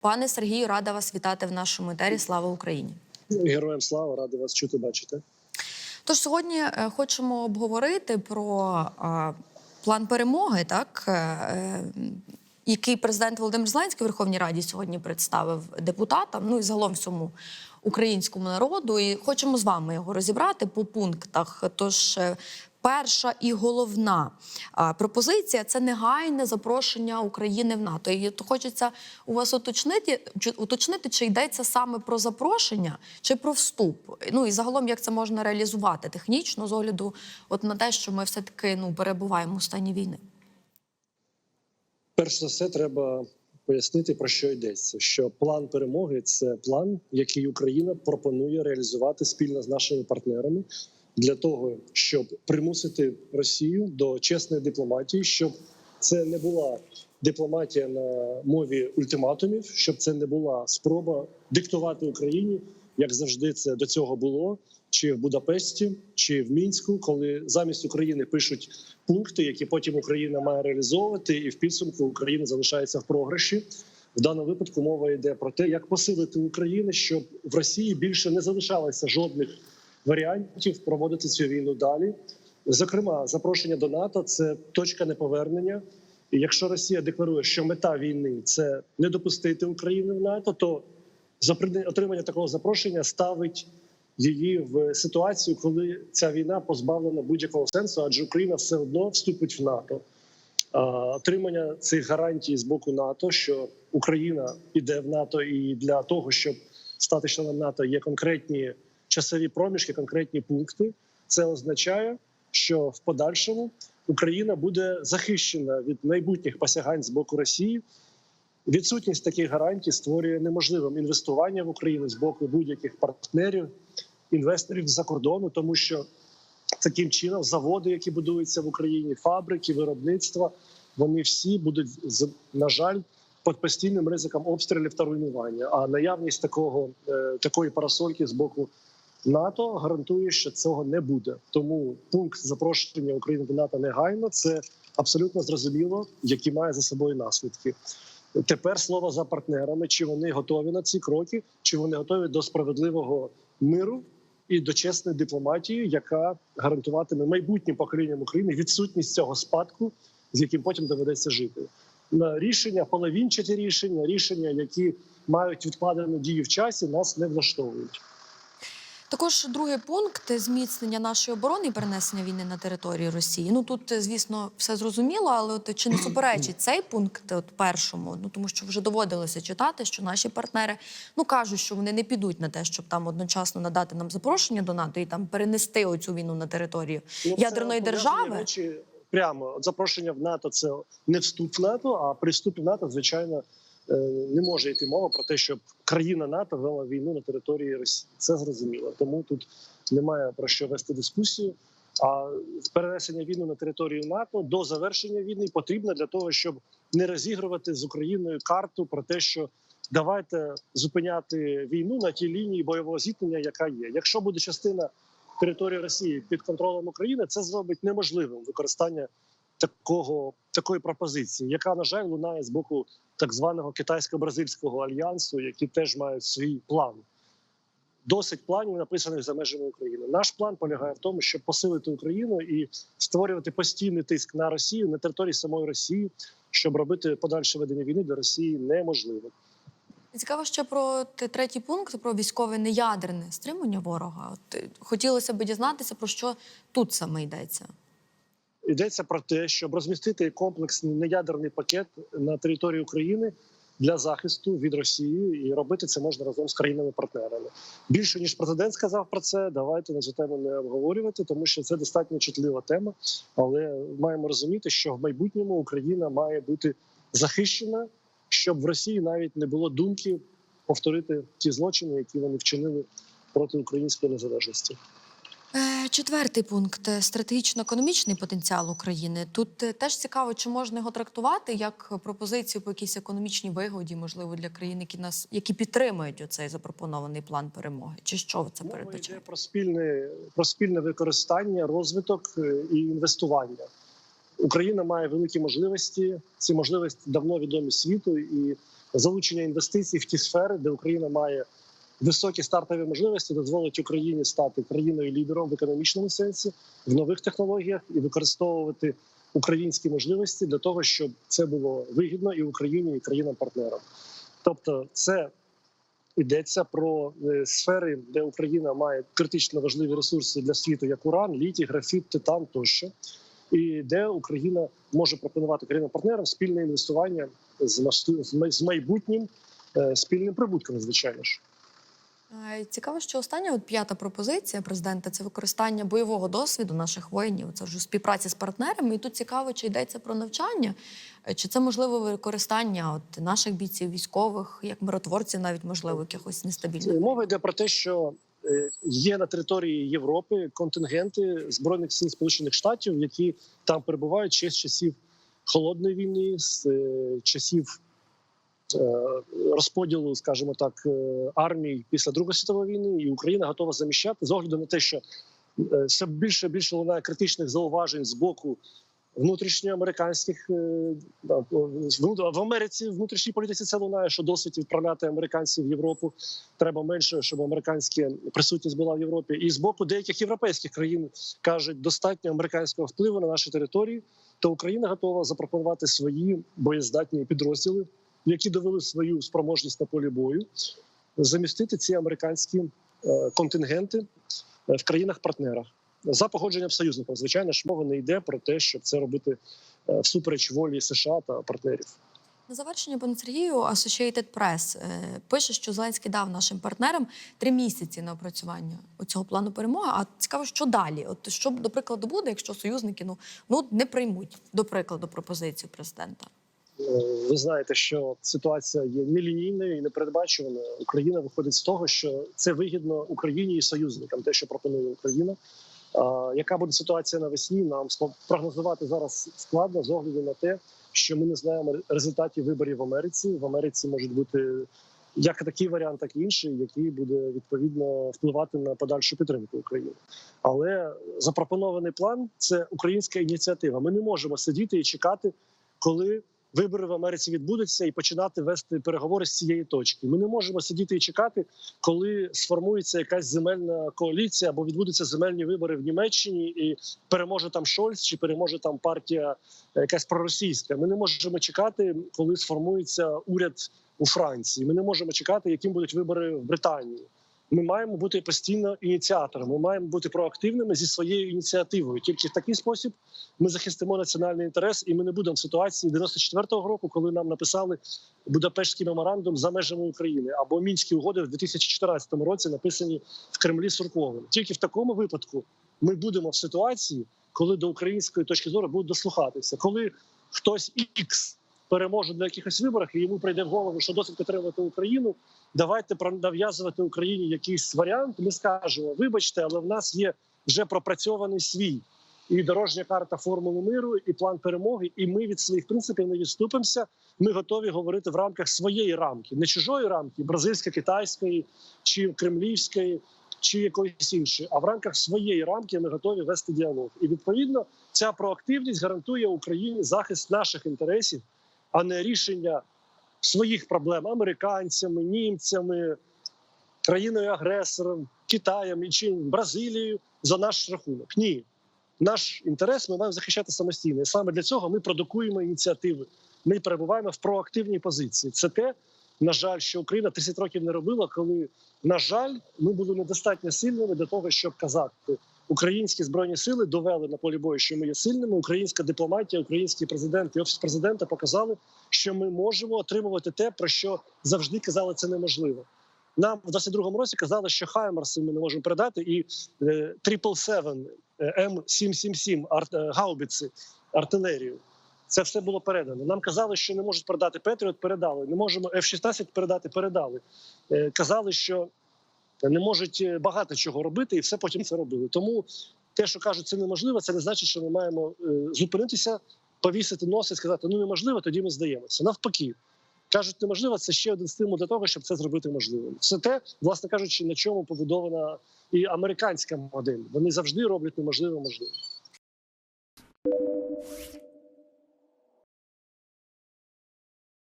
Пане Сергію, рада вас вітати в нашому етері. Слава Україні! Героям слава, радий вас чути, бачити. Тож сьогодні е, хочемо обговорити про план перемоги, так е, е, який президент Володимир Зеленський в Верховній Раді сьогодні представив депутатам, ну і загалом всьому українському народу. І хочемо з вами його розібрати по пунктах. Тож перша і головна пропозиція це негайне запрошення України в НАТО. І то хочеться у вас уточнити, уточнити, чи йдеться саме про запрошення, чи про вступ. Ну і загалом, як це можна реалізувати технічно з огляду от на те, що ми все таки ну перебуваємо у стані війни. Перш за все, треба пояснити про що йдеться. Що план перемоги це план, який Україна пропонує реалізувати спільно з нашими партнерами для того, щоб примусити Росію до чесної дипломатії, щоб це не була дипломатія на мові ультиматумів, щоб це не була спроба диктувати Україні, як завжди це до цього було, чи в Будапешті, чи в Мінську, коли замість України пишуть пункти, які потім Україна має реалізовувати, і в підсумку Україна залишається в програші. В даному випадку мова йде про те, як посилити Україну, щоб в Росії більше не залишалося жодних варіантів проводити цю війну далі. Зокрема, запрошення до НАТО це точка неповернення. Якщо Росія декларує, що мета війни це не допустити Україну в НАТО, то отримання такого запрошення ставить її в ситуацію, коли ця війна позбавлена будь-якого сенсу, адже Україна все одно вступить в НАТО. Отримання цих гарантій з боку НАТО, що Україна піде в НАТО, і для того, щоб стати членом НАТО, є конкретні часові проміжки, конкретні пункти. Це означає, що в подальшому Україна буде захищена від майбутніх посягань з боку Росії. Відсутність таких гарантій створює неможливим інвестування в Україну з боку будь-яких партнерів, інвесторів з-за кордону, тому що таким чином заводи, які будуються в Україні, фабрики, виробництва, вони всі будуть на жаль під постійним ризиком обстрілів та руйнування. А наявність такого е, такої парасольки з боку НАТО гарантує, що цього не буде. Тому пункт запрошення України до НАТО негайно це абсолютно зрозуміло, які має за собою наслідки. Тепер слово за партнерами, чи вони готові на ці кроки, чи вони готові до справедливого миру і до чесної дипломатії, яка гарантуватиме майбутнім поколінням України відсутність цього спадку, з яким потім доведеться жити. На рішення, половинчаті рішення, рішення, які мають відкладену дію в часі, нас не влаштовують. Також другий пункт зміцнення нашої оборони і перенесення війни на територію Росії. Ну тут, е, звісно, все зрозуміло, але от чи не суперечить цей пункт от першому? Ну тому що вже доводилося читати, що наші партнери ну кажуть, що вони не підуть на те, щоб там одночасно надати нам запрошення до НАТО і там перенести оцю війну на територію Ну, ядерної держави. речі прямо запрошення в НАТО це не вступ в НАТО. А при вступі в НАТО, звичайно, не може йти мова про те, щоб країна НАТО вела війну на території Росії. Це зрозуміло. Тому тут немає про що вести дискусію. А перенесення війни на територію НАТО до завершення війни потрібно для того, щоб не розігрувати з Україною карту про те, що давайте зупиняти війну на тій лінії бойового зіткнення, яка є. Якщо буде частина території Росії під контролем України, це зробить неможливим використання такого такої пропозиції, яка на жаль лунає з боку так званого китайсько-бразильського альянсу, які теж мають свій план. Досить планів написаних за межами України. Наш план полягає в тому, щоб посилити Україну і створювати постійний тиск на Росію на території самої Росії, щоб робити подальше ведення війни для Росії неможливо. Цікаво ще про третій пункт про військове неядерне стримання ворога. От е, хотілося б дізнатися про що тут саме йдеться. Йдеться про те, щоб розмістити комплексний неядерний пакет на території України для захисту від Росії, і робити це можна разом з країнами-партнерами. Більше ніж президент сказав про це. Давайте на цю тему не обговорювати, тому що це достатньо чутлива тема. Але маємо розуміти, що в майбутньому Україна має бути захищена, щоб в Росії навіть не було думки повторити ті злочини, які вони вчинили проти української незалежності. Е, Четвертий пункт е, стратегічно-економічний потенціал України. Тут е, теж цікаво, чи можна його трактувати як пропозицію по якійсь економічній вигоді, можливо, для країн, які нас які підтримують оцей запропонований план перемоги. Чи що це Мова передбачає? йде про спільне про спільне використання, розвиток і інвестування. Україна має великі можливості. Ці можливості давно відомі світу, і залучення інвестицій в ті сфери, де Україна має високі стартові можливості, дозволить Україні стати країною лідером в економічному сенсі, в нових технологіях і використовувати українські можливості для того, щоб це було вигідно і Україні, і країнам-партнерам. Тобто, це йдеться про е, сфери, де Україна має критично важливі ресурси для світу, як уран, літій, графіт, титан тощо, і де Україна може пропонувати країнам-партнерам спільне інвестування з майбутнім е, спільним прибутком, звичайно ж. Цікаво, що остання от п'ята пропозиція президента це використання бойового досвіду наших воїнів. Це вже співпраця з партнерами. І тут цікаво, чи йдеться про навчання, е, чи це можливо використання от наших бійців, військових, як миротворців, навіть можливо, якихось нестабільних. Мова йде про те, що е, є на території Європи контингенти збройних сил Сполучених Штатів, які там перебувають ще з часів холодної війни, з е, часів розподілу, скажімо так, е, армій після Другої світової війни, і Україна готова заміщати з огляду на те, що е, все більше і більше лунає критичних зауважень з боку внутрішньоамериканських е, в Америці в внутрішній політиці це лунає, що досить відправляти американців в Європу. Треба менше, щоб американська присутність була в Європі. І з боку деяких європейських країн кажуть, достатньо американського впливу на наші території. То Україна готова запропонувати свої боєздатні підрозділи, які довели свою спроможність на полі бою, замістити ці американські е, контингенти е, в країнах-партнерах за погодженням союзників. Звичайно ж, мова не йде про те, щоб це робити е, всупереч волі США та партнерів. На завершення, пане Сергію, Associated Press пише, що Зеленський дав нашим партнерам три місяці на опрацювання цього плану перемоги. А цікаво, що далі? От що до прикладу буде, якщо союзники ну ну не приймуть до прикладу пропозицію президента. Ви знаєте, що ситуація є нелінійною і непередбачуваною. Україна виходить з того, що це вигідно Україні і союзникам, те, що пропонує Україна. Яка буде ситуація навесні? Нам прогнозувати зараз складно з огляду на те, що ми не знаємо результатів виборів в Америці. В Америці можуть бути як такий варіант, так і інший, який буде відповідно впливати на подальшу підтримку України. Але запропонований план це українська ініціатива. Ми не можемо сидіти і чекати, коли вибори в Америці відбудуться, і починати вести переговори з цієї точки. Ми не можемо сидіти і чекати, коли сформується якась земельна коаліція або відбудуться земельні вибори в Німеччині, і переможе там Шольц, чи переможе там партія е, якась проросійська. Ми не можемо чекати, коли сформується уряд у Франції. Ми не можемо чекати, яким будуть вибори в Британії. Ми маємо бути постійно ініціаторами. Ми маємо бути проактивними зі своєю ініціативою. Тільки в такий спосіб ми захистимо національний інтерес, і ми не будемо в ситуації 94-го року, коли нам написали Будапештський меморандум за межами України або мінські угоди в 2014 році, написані в Кремлі Сурковим. Тільки в такому випадку ми будемо в ситуації, коли до української точки зору будуть дослухатися, коли хтось ікс переможе на якихось виборах, і йому прийде в голову, що досить підтримувати Україну. Давайте нав'язувати Україні якийсь варіант. Ми скажемо, вибачте, але в нас є вже пропрацьований свій і дорожня карта формули миру, і план перемоги. І ми від своїх принципів не відступимося. Ми готові говорити в рамках своєї рамки, не чужої рамки, бразильської, китайської чи кремлівської, чи якоїсь іншої, а в рамках своєї рамки ми готові вести діалог. І відповідно ця проактивність гарантує Україні захист наших інтересів, а не рішення своїх проблем американцями, німцями, країною-агресором, Китаєм і чи Бразилією за наш рахунок. Ні, наш інтерес ми маємо захищати самостійно. І саме для цього ми продукуємо ініціативи. Ми перебуваємо в проактивній позиції. Це те, на жаль, що Україна 30 років не робила, коли, на жаль, ми були недостатньо сильними для того, щоб казати. Українські збройні сили довели на полі бою, що ми є сильними. Українська дипломатія, український президент і офіс президента показали, що ми можемо отримувати те, про що завжди казали, це неможливо. Нам в 22-му році казали, що Хаймарси ми не можемо передати, і е, 777, е, М777 арт, е, гаубиці, артилерію. Це все було передано. Нам казали, що не можуть передати Петріот, передали. Не можемо F-16 передати, передали. Е, Казали, що не можуть е, багато чого робити, і все потім це робили. Тому те, що кажуть, це неможливо, це не значить, що ми маємо е, зупинитися, повісити носи і сказати, ну неможливо, тоді ми здаємося. Навпаки, кажуть, неможливо, це ще один стимул для того, щоб це зробити можливим. Це те, власне кажучи, на чому побудована і американська модель. Вони завжди роблять неможливе можливим.